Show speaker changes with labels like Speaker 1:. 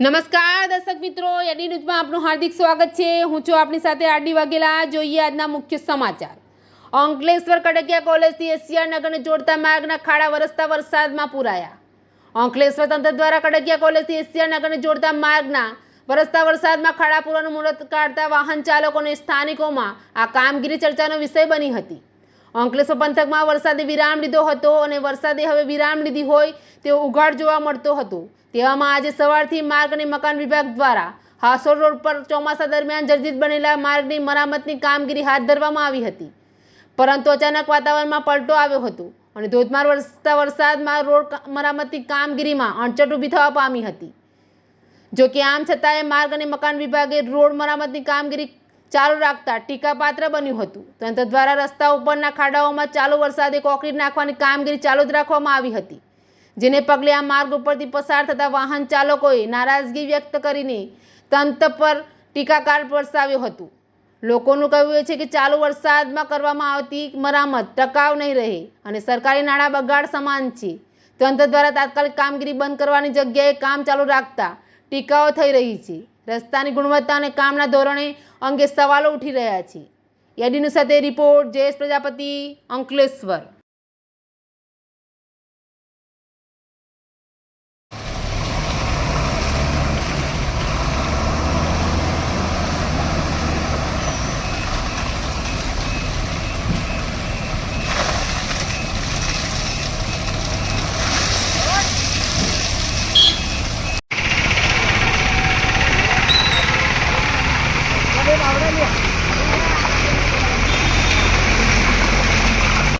Speaker 1: નમસ્કાર, દર્શક મિત્રો. એડી ન્યૂઝમાં આપનું હાર્દિક સ્વાગત છે. હું છું આપની સાથે આરડી વાઘેલા. જોઈએ આજના મુખ્ય સમાચાર. અંકલેશ્વર કડકિયા કોલેજથી એશિયાનગરને જોડતા માર્ગના ખાડા વરસતા વરસાદમાં પૂરાયા. અંકલેશ્વર તંત્ર દ્વારા કડકિયા કોલેજથી એશિયાનગરને જોડતા માર્ગના વરસતા વરસાદમાં ખાડા પૂરવાનું મુહૂર્ત કાઢતા વાહન ચાલકો અને સ્થાનિકોમાં આ કામગીરી ચર્ચાનો વિષય બની હતી. અંકલેશ્વર પંથકમાં વરસાદે વિરામ લીધો હતો અને વરસાદે હવે વિરામ લીધી હોય તેવો ઉઘાડ જોવા મળતો હતો. તેવામાં આજે સવારથી માર્ગ અને મકાન વિભાગ દ્વારા હાસોર રોડ પર ચોમાસા દરમિયાન જર્જરિત બનેલા માર્ગની મરામતની કામગીરી હાથ ધરવામાં આવી હતી. પરંતુ અચાનક વાતાવરણમાં પલટો આવ્યો હતો અને ધોધમાર વરસતા વરસાદમાં રોડ મરામતની કામગીરીમાં અણચટ ઊભી થવા પામી હતી. જો કે આમ છતાંય માર્ગ અને મકાન વિભાગે રોડ મરામતની કામગીરી ચાલુ રાખતા ટીકાપાત્ર બન્યું હતું. તંત્ર દ્વારા રસ્તા ઉપરના ખાડાઓમાં ચાલુ વરસાદે કોંક્રીટ નાખવાની કામગીરી ચાલુ જ રાખવામાં આવી હતી. જેને પગલે આ માર્ગ ઉપરથી પસાર થતા વાહન ચાલકોએ નારાજગી વ્યક્ત કરીને તંત્ર પર ટીકાકાર વરસાવ્યો હતું. લોકોનું કહેવું એ છે કે ચાલુ વરસાદમાં કરવામાં આવતી મરામત ટકાઉ નહીં રહે અને સરકારી નાણાં બગાડ સમાન છે. તંત્ર દ્વારા તાત્કાલિક કામગીરી બંધ કરવાની જગ્યાએ કામ ચાલુ રાખતા ટીકાઓ થઈ રહી છે. રસ્તાની ગુણવત્તા અને કામના ધોરણે અંગે સવાલો ઉઠી રહ્યા છે. યાદીનું સાથે રિપોર્ટ, જયેશ પ્રજાપતિ, અંકલેશ્વર.